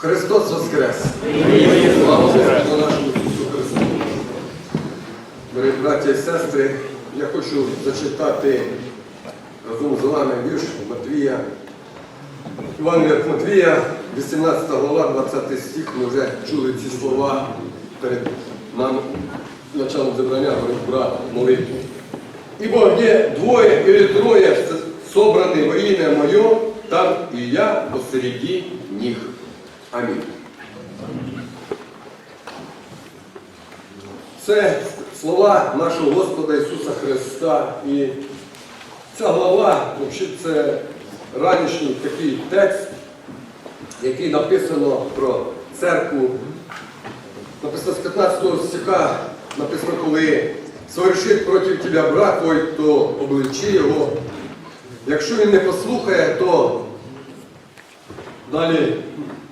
Христос Воскрес! Слава Господу нашому Ісусу Христу! Дорогі браті і сестри, я хочу зачитати разом з вами вірш Матвія. Іван від Матвія, 18 глава, 20 стих. Ми вже чули ці слова перед нам началом зібрання, говорить брат, молитву. Ибо где двое или трое с- собраны во имя Мое, там и я посреди них. Амінь. Це слова нашого Господа Ісуса Христа. І ця глава, це ранішній такий текст, який написано про церкву. Написано з 15 стиха, написано, коли совершить проти тебе брат твой, то обличи його. Якщо він не послухає, то далі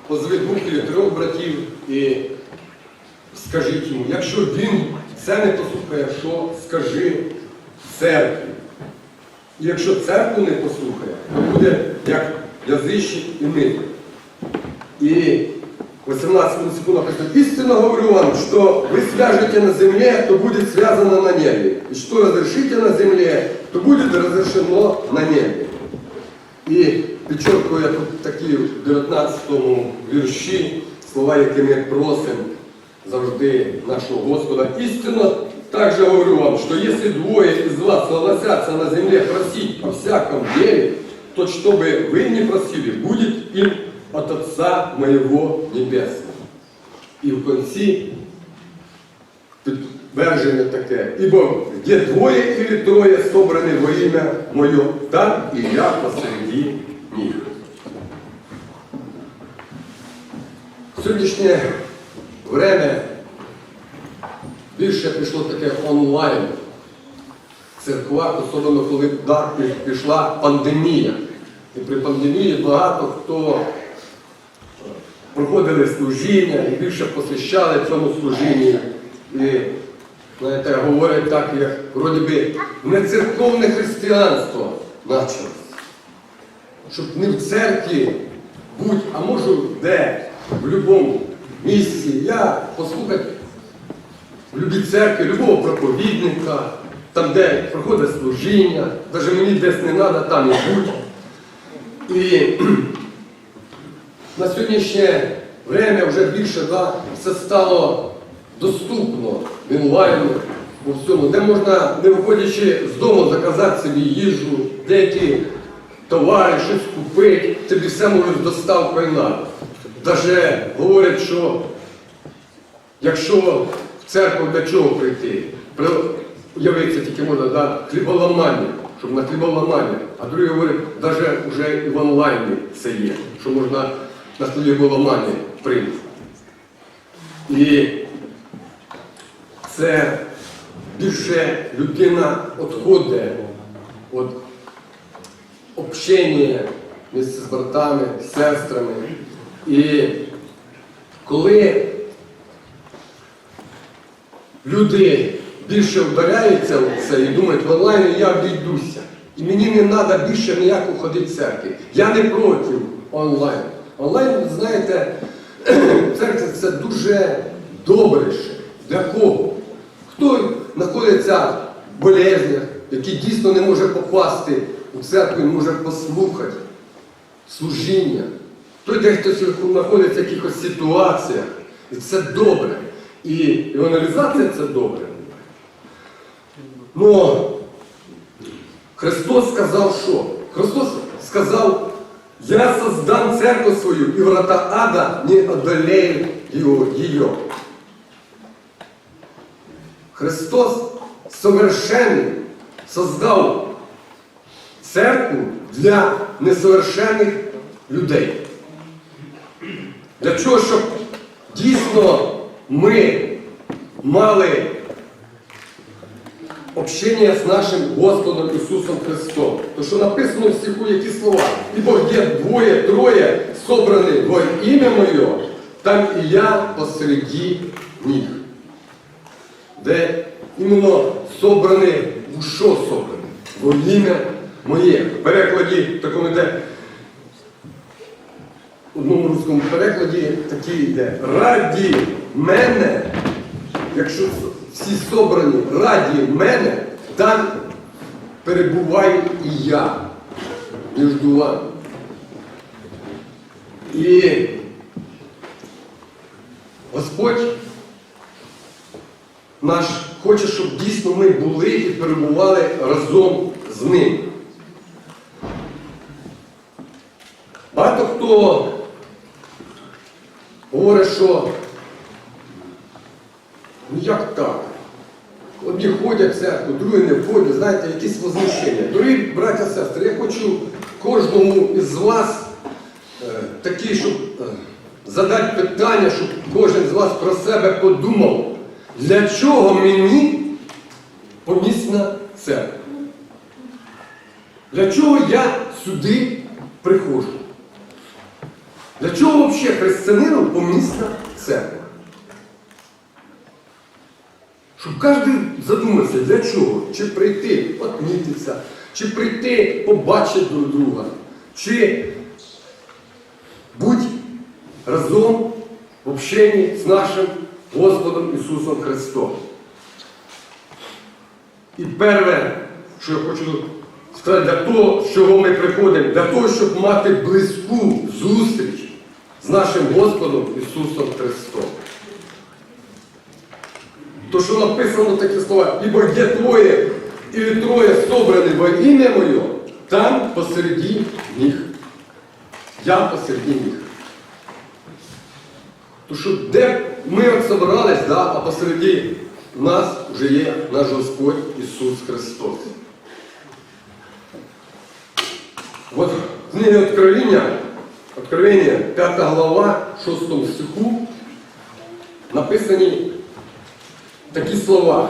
позови двох чи трьох братів і скажіть йому. Якщо він це не послухає, що скажи церкві. І якщо церкву не послухає, то буде як язичник і митник. И 18 секунд написано, истинно говорю вам, что вы свяжете на земле, то будет связано на небе. И что разрешите на земле, то будет разрешено на небе. І підчеркую я тут такі в 19 вірші слова, які ми просимо завжди нашого Господа. Істинно также говорю вам, что если двое из вас согласятся на земле просить о всяком деле, то чтобы вы не просили, будет им от Отца Моего Небесного. І в кінці підтвердження таке. Ібо є двоє і троє собрані во ім'я Моє, там і я посреди них. Сьогоднішнє время більше пішло таке онлайн. Церква, особливо коли да, пішла пандемія. І при пандемії багато хто проходили служіння і більше посвящали цьому служінні. І, знаєте, говорять так, як вроді би не церковне християнство почалось. Щоб не в церкві будь, а можу де, в будь-якому місці. Я послухати в любій церкві, любого проповідника, там, де проходить служіння, навіть мені десь не треба, там і будь. І на сьогоднішнє время вже більше да, все стало доступно онлайн, у всьому, де можна, не виходячи з дому, заказати собі їжу, деякі товари, щось купити, тобі все можуть доставкою на. Даже говорять, що якщо в церкву для чого прийти, При- уявиться тільки можна да, хліболамання, щоб на хліболамання, а другі говорять, навіть вже і в онлайні це є, що можна на хліболамання прийти. І це більше людина відходить від общення місце з братами, сестрами. І коли люди більше вдаряються в це і думають, в онлайні я обійдуся. І мені не треба більше ніяко ходити в церкві. Я не проти онлайн. Онлайн, знаєте, церква це дуже добре. ще. Для кого? Хто знаходиться в болезнях, який дійсно не може попасти у церкву, не може послухати служіння. Той, де хтось знаходиться в якихось ситуаціях. І це добре. І евангелізація це добре. Но Христос сказав що? Христос сказав, я создам церкву свою, і врата ада не одолеют ее. Христос совершенний создав церкву для несовершенних людей. Для чого, щоб дійсно ми мали общення з нашим Господом Ісусом Христом. То що написано в стиху, які слова. Ібо є двоє, троє собрані во ім'я Моє, там і я посреди них. Де іменно собрані, у що собрані? Во ім'я моє. В перекладі такому йде в одному русскому перекладі такий йде. Раді мене, якщо всі собрані раді мене, там перебуваю і я між вами. І Господь наш хоче, щоб дійсно ми були і перебували разом з ним. Багато хто говорить, що ну як так? Одні ходять в церкву, другі не входять, знаєте, якісь возмущення. Дорогі браття сестри, я хочу кожному із вас е, такі, щоб е, задати питання, щоб кожен з вас про себе подумав, для чого мені помісна церква? Для чого я сюди приходжу? Для чого взагалі християнину помісна церква? Щоб кожен задумався, для чого? Чи прийти, отмітитися, чи прийти побачити друг друга, чи бути разом в общенні з нашим Господом Ісусом Христом. І перше, що я хочу сказати, для того, з чого ми приходимо, для того, щоб мати близьку зустріч нашим Господом Ісусом Христом. То, що написано такі слова, ібо є двоє і троє собрані во ім'я Моє, там посередині них. Я посередині них. То що де ми от собрались, да, а посередині нас вже є наш Господь Ісус Христос. Вот в книге Откровения, Откровение, 5 глава, 6 стиху, написані такі слова.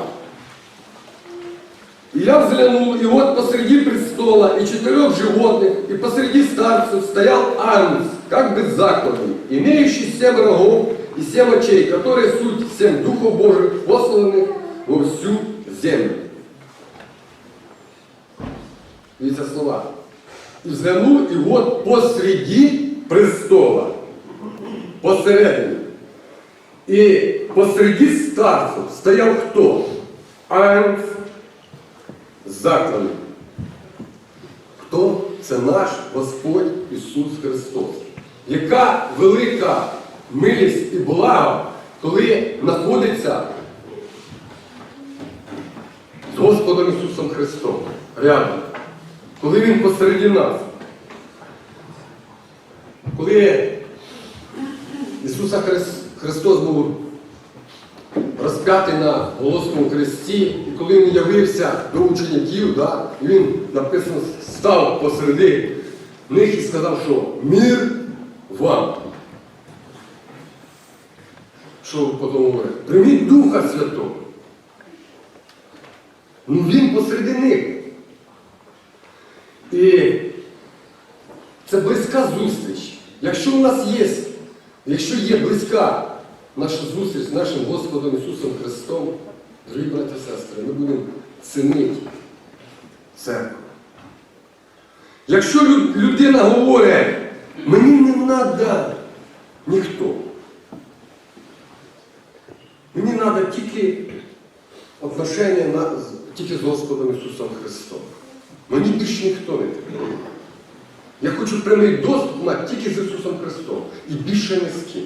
И я взглянул, и вот посреди престола и четырех животных, и посреди старцев стоял ангел, как бы закладный, имеющий семь рогов и семь очей, которые суть семь духов Божьих, посланных во всю землю. Видите слова. И взглянул, и вот посреди престола, посередине, и посреди старцев стоял кто? Ангел закланий. Хто? Це наш Господь Ісус Христос. Яка велика милість і благо, коли знаходиться з Господом Ісусом Христом рядом, коли Він посередині нас. Коли Ісуса Христос був розп'ятий на Голосному хресті, і коли він явився до учеників, да, він написано став посереди них і сказав, що мир вам. Що потім говорить? Прийміть Духа Святого. Ну він посереди них. І це близька зустріч. Якщо у нас є, якщо є близька наша зустріч з нашим Господом Ісусом Христом, дорогі браті і сестри, ми будемо цінити церкву. Якщо людина говорить, мені не треба ніхто. Мені треба тільки отношення на, тільки з Господом Ісусом Христом. Мені більше ніхто не треба. Я хочу прямий доступ мати тільки з Ісусом Христом. І більше не з ким.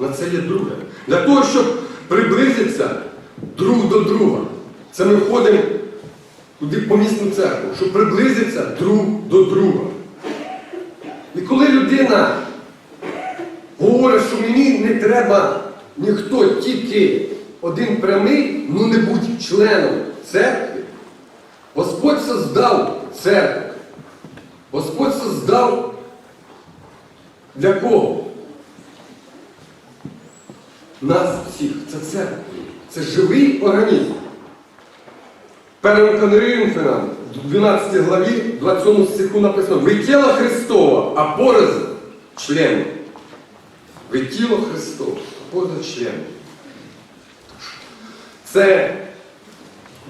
На це є друге. Для того, щоб приблизитися друг до друга. Це ми входимо туди в помісну церкву, щоб приблизитися друг до друга. І коли людина говорить, що мені не треба ніхто, тільки один прямий, ну не будь членом церкви, Господь создав церкву. Господь создав для кого? Нас всіх. Це церква. Це живий організм. Першому Коринфянам, в 12 главі, 27 стиху написано, ви тіло Христова, а пороз члени. Ви тіло Христове, а пороз члени. Це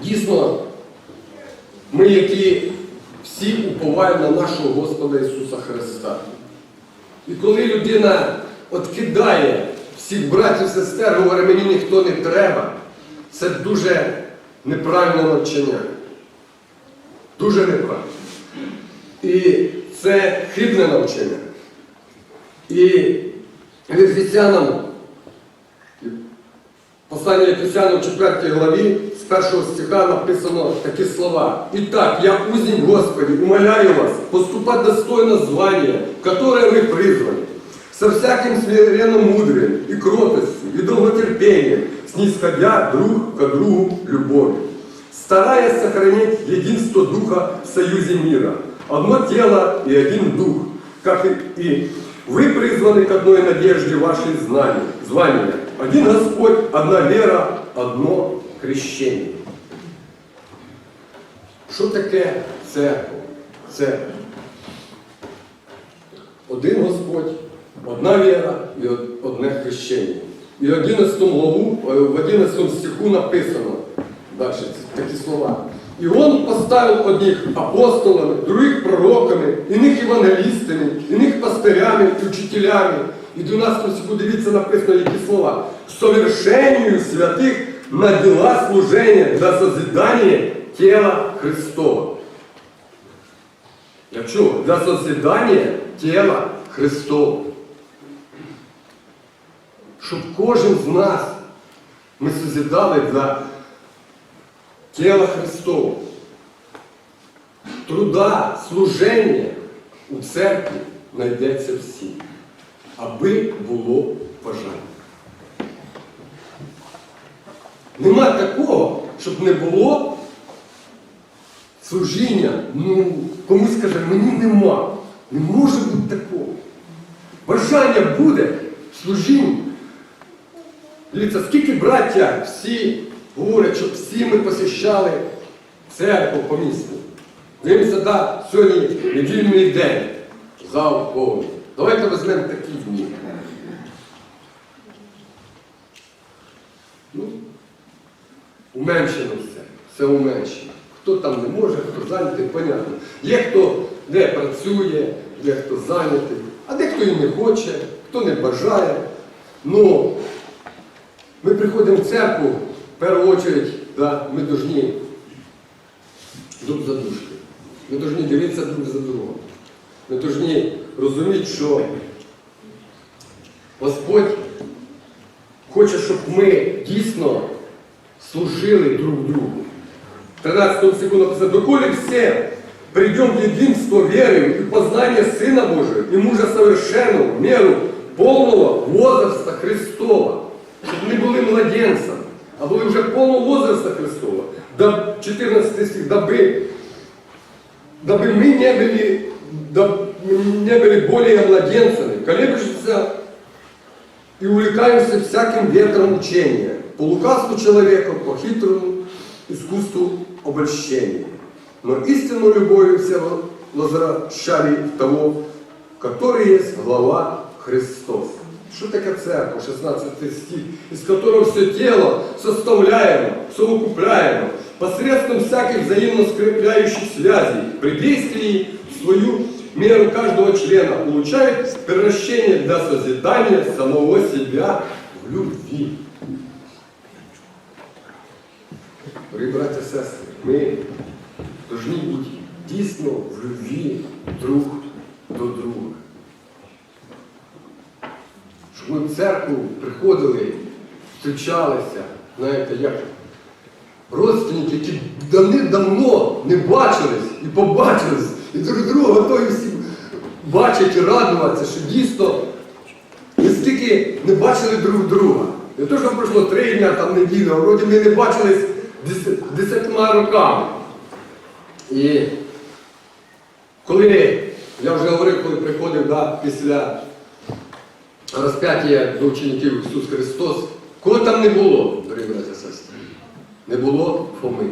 дійсно ми, які всі уповаємо на нашого Господа Ісуса Христа. І коли людина откидає всіх братів, сестер, говорить, мені ніхто не треба, це дуже неправильне навчання. Дуже неправильно. І це хибне навчання. І в Ефесянам, послання Ефесянам в 4 главі з першого стиха написано такі слова. «Итак, я узник Господи, умоляю вас поступать достойно звания, в которое вы призваны, со всяким смиренным мудрием и кротостью, и долготерпением, снисходя друг к другу любовью, стараясь сохранить единство Духа в союзе мира, одно тело и один Дух, как и вы призваны к одной надежде вашей знания, звания, один Господь, одна вера, одно хрещение. Що таке церква? Це один Господь, одна віра і одне хрещення. І в 11 главу, е, в 11 стиху написано далі такі слова. І Он поставив одних апостолами, других пророками, іних евангелістами, іних пастирями і учителями. І 12 стиху дивіться написано які слова. К совершению святих на дела служения для созидания тела Христова. Для чого? Для созидання тіла Христова. Щоб кожен з нас ми созидали для тіла Христова. Труда, служення у церкві знайдеться всі, аби було бажання. Нема такого, щоб не було служіння, ну, комусь каже, мені нема. Не може бути такого. Бажання буде в служінні. Дивіться, скільки браття всі говорять, щоб всі ми посещали церкву по місту. Дивимося, да, сьогодні недільний день. Зал повний. Давайте візьмемо такі дні. Ну, Уменшено все. Все уменшено. Хто там не може, хто зайнятий, понятно. Є хто де працює, є хто зайнятий, а дехто і не хоче, хто не бажає. Ну, ми приходимо в церкву, в першу чергу, да, ми повинні друг за душки. Ми повинні дивитися друг за другом. Ми повинні розуміти, що Господь хоче, щоб ми дійсно служили друг другу. В 13 стиху написано, «Доколе все придем в единство веры и познание Сына Божия и мужа совершенного, в меру полного возраста Христова». Щоб не були младенцем, а були вже повного возраста Христова. Да, 14 стих, дабы, дабы мы не были, даб- не были более младенцами, колеблющимся и увлекаемся всяким ветром учения, по лукавству человека, по хитрому искусству обольщения. Но истинную любовью все возвращали в того, который есть глава Христос. Что такое церковь, 16 стих, из которого все тело составляемо, совокупляемо, посредством всяких взаимно скрепляющих связей, при действии свою меру каждого члена получает превращение для созидания самого себя в любви. Дорогі браті і сестри, ми повинні бути дійсно в любві друг до друга. Щоб ми в церкву приходили, зустрічалися, знаєте, як родственники, які давним-давно не бачились і побачились, і друг друга готові і радуватися, що дійсно ми стільки не бачили друг друга. Не то, що пройшло три дня, там неділю, а вроді ми не бачились дес- десятьма роками. І коли, я вже говорив, коли приходив да, після розп'яття до учеників Ісус Христос, кого там не було, дорогі браті і сестри? Не було Фоми.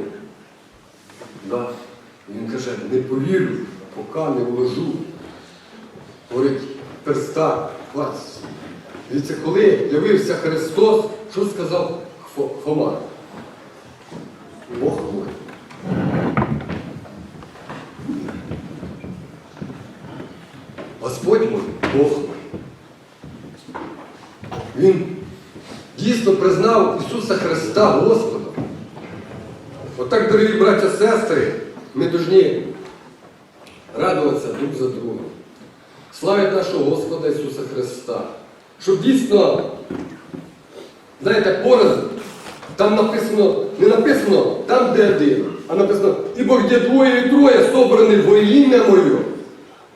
Да. Він каже, не повірю, поки не вложу. Говорить, перста, клас. Дивіться, коли явився Христос, що сказав Фома? Бог мой. Господь мой, Бог мой. він дійсно признав Ісуса Христа Господом. Отак, дорогі браття сестри, ми повинні радуватися друг за другом. Славить нашого Господа Ісуса Христа. Щоб дійсно, знаєте, пораз, там написано, не написано там, де один, а написано, ібо де двоє і троє собрані во ім'я моє,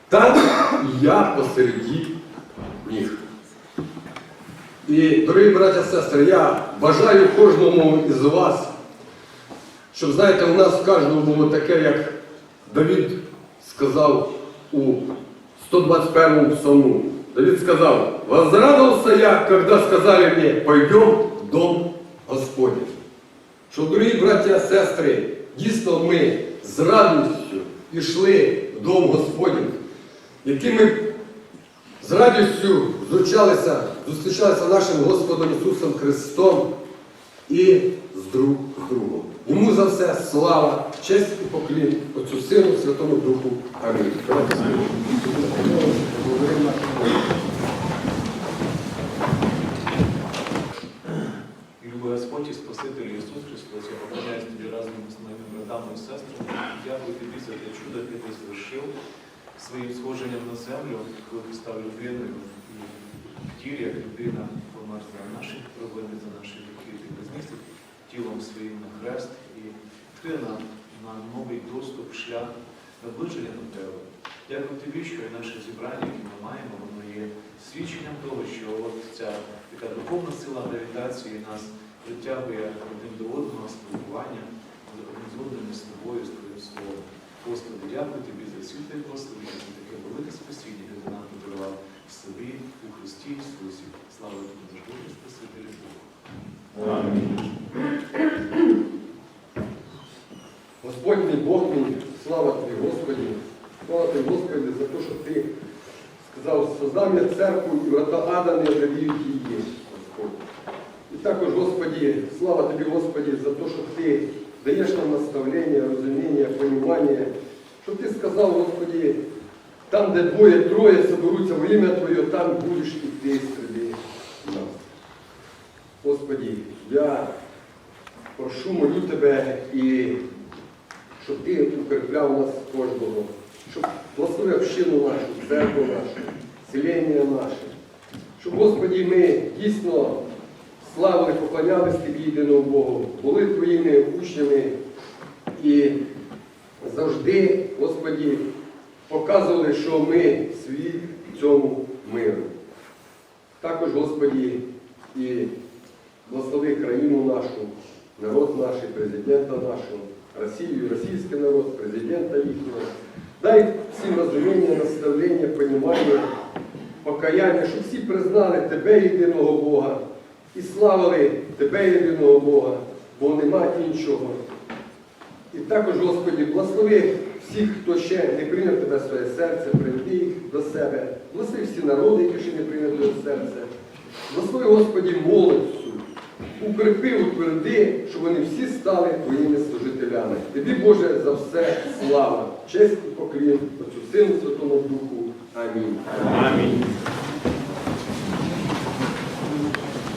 там я посереді них. І, дорогі браття і сестри, я бажаю кожному із вас, щоб, знаєте, у нас в кожному було таке, як Давід сказав у 121 псалму. Давид сказал, возрадовался я, когда сказали мне, пойдем в дом Господень. Що, дорогі браття сестри, дійсно ми з радістю йшли в дом Господень, який ми з радістю зустрічалися, зустрічалися нашим Господом Ісусом Христом і з друг з другом. Йому за все слава, честь і поклін Отцю Сину, Святому Духу. Амінь. Любий Господь і Спаситель Ісус Христос, я поклоняюсь тобі разом з моїми братами і сестрами. Дякую тобі за те чудо, яке ти звершив своїм сходженням на землю, коли ти став людиною тілі, як людина помер за наші проблеми, за наші гріхи, ти вознісся тілом своїм на хрест і ти нам на новий доступ, шлях наближення до тебе. Дякую тобі, що і наше зібрання, яке ми маємо, воно є свідченням того, що от ця така духовна сила гравітації нас притягує один до одного спілкування один з тобою, з твоїм словом. Господи, дякую тобі за світле благословення, за таке велике спасіння, яке ти нам подарував в собі, у Христі Ісусі. Слава тобі, Боже, Спасителю Богу. Господь мій Бог мій, слава тобі, Господі, слава тобі, Господи, за те, що ти сказав, создав я церкву і врата ада не одоліють її, Господь. І також, Господі, слава тобі, Господі, за те, що ти даєш нам наставлення, розуміння, понімання, щоб ти сказав, Господі, там, де двоє, троє соберуться во ім'я Твоє, там будеш і ти серед нас. Господі, я прошу, молю тебе і щоб ти укріпляв нас кожного, щоб благословив общину нашу, церкву нашу, селення наше. Щоб, Господі, ми дійсно славили, поклонялись Тобі єдиному Богу, були Твоїми учнями і завжди, Господі, показували, що ми світ цьому миру. Також, Господі, і благослови країну нашу, народ наш, президента нашого, Росію, російський народ, президента їхнього. Дай всім розуміння, наставлення, понімання, покаяння, щоб всі признали Тебе єдиного Бога і славили Тебе єдиного Бога, бо нема іншого. І також, Господі, благослови всіх, хто ще не прийняв тебе в своє серце, прийди їх до себе. Благослови всі народи, які ще не прийняли тебе серце. Благослови, Господі, молодцю. Укрепи, утверди, щоб вони всі стали твоїми служителями. Тобі, Боже, за все слава, честь і поклін, Отцю Сину, Святому Духу. Амінь. Амінь.